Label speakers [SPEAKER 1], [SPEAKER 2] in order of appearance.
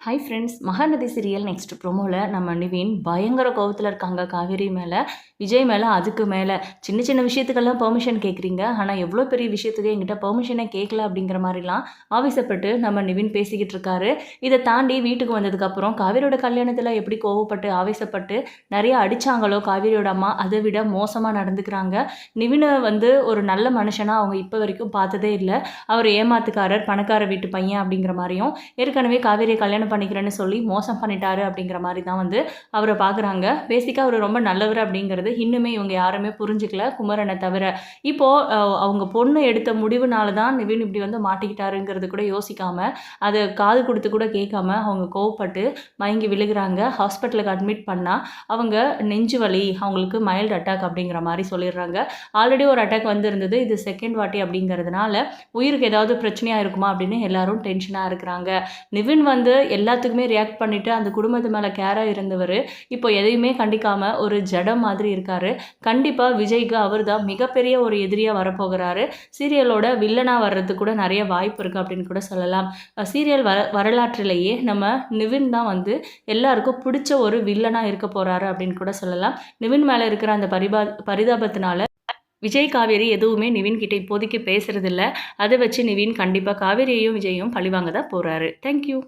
[SPEAKER 1] Hi friends Mahanadhi serial next ப்ரோமோவில் நம்ம நிவின் பயங்கர கோபத்தில் இருக்காங்க காவேரி மேலே விஜய் மேலே அதுக்கு மேலே. சின்ன சின்ன விஷயத்துக்கெல்லாம் பெர்மிஷன் கேட்குறீங்க ஆனால் எவ்வளோ பெரிய விஷயத்துக்கு எங்கிட்ட பெர்மிஷனே கேட்கல அப்படிங்கிற மாதிரிலாம் ஆவேசப்பட்டு நம்ம நிவின் பேசிக்கிட்டு இருக்காரு. இதை தாண்டி வீட்டுக்கு வந்ததுக்கப்புறம் காவேரியோட கல்யாணத்தில் எப்படி கோவப்பட்டு ஆவேசப்பட்டு நிறைய அடித்தாங்களோ காவேரியோட அம்மா அதை விட மோசமாக நடந்துக்கிறாங்க. நிவினை வந்து ஒரு நல்ல மனுஷனாக அவங்க இப்போ வரைக்கும் பார்த்ததே இல்லை. அவர் ஏமாத்துக்காரர் பணக்கார வீட்டு பையன் அப்படிங்கிற மாதிரியும் ஏற்கனவே காவேரி கல்யாணம் பண்ணிக்கிறேன்னு சொல்லி மோசம் பண்ணிட்டாரு அப்படிங்கிற மாதிரி தான் வந்து அவரை பார்க்குறாங்க பேசிக்காக அவர் ரொம்ப நல்லவர் அப்படிங்கிறது இன்னுமே இவங்க யாருமே புரிஞ்சுக்கல. குமரனை தவிர இப்போது அவங்க பொண்ணு எடுத்த முடிவுனால தான் நிவின் இப்படி வந்து மாட்டிக்கிட்டாருங்கிறது கூட யோசிக்காமல் அதை காது கொடுத்து கூட கேட்காம அவங்க கோவப்பட்டு மயங்கி விழுகிறாங்க. ஹாஸ்பிட்டலுக்கு அட்மிட் பண்ணால் அவங்க நெஞ்சு வலி அவங்களுக்கு மைல்டு அட்டாக் அப்படிங்கிற மாதிரி சொல்லிடுறாங்க. ஆல்ரெடி ஒரு அட்டாக் வந்திருந்தது. இது செகண்ட் வாட்டி அப்படிங்கிறதுனால உயிருக்கு ஏதாவது பிரச்சனையாக இருக்குமா அப்படின்னு எல்லாரும் டென்ஷனாக இருக்கிறாங்க. நிவின் வந்து எல்லாத்துக்குமே ரியாக்ட் பண்ணிவிட்டு அந்த குடும்பத்து மேலே கேராக இருந்தவர் இப்போ எதையுமே கண்டிக்காமல் ஒரு ஜடம் மாதிரி இருக்காரு. கண்டிப்பாக விஜய்க்கு அவர் தான் மிகப்பெரிய ஒரு எதிரியாக வரப்போகிறாரு. சீரியலோட வில்லனாக வர்றதுக்கு கூட நிறைய வாய்ப்பு இருக்குது அப்படின்னு கூட சொல்லலாம். சீரியல் வர வரலாற்றிலேயே நம்ம நிவின் தான் வந்து எல்லாருக்கும் பிடிச்ச ஒரு வில்லனாக இருக்க போகிறாரு அப்படின்னு கூட சொல்லலாம். நிவின் மேலே இருக்கிற அந்த பரிபா பரிதாபத்தினால விஜய் காவேரி எதுவுமே நிவின் கிட்ட இப்போதைக்கு பேசுறதில்ல. அதை வச்சு நிவின் கண்டிப்பாக காவேரியையும் விஜயும் பழிவாங்க தான் போகிறாரு தேங்க்யூ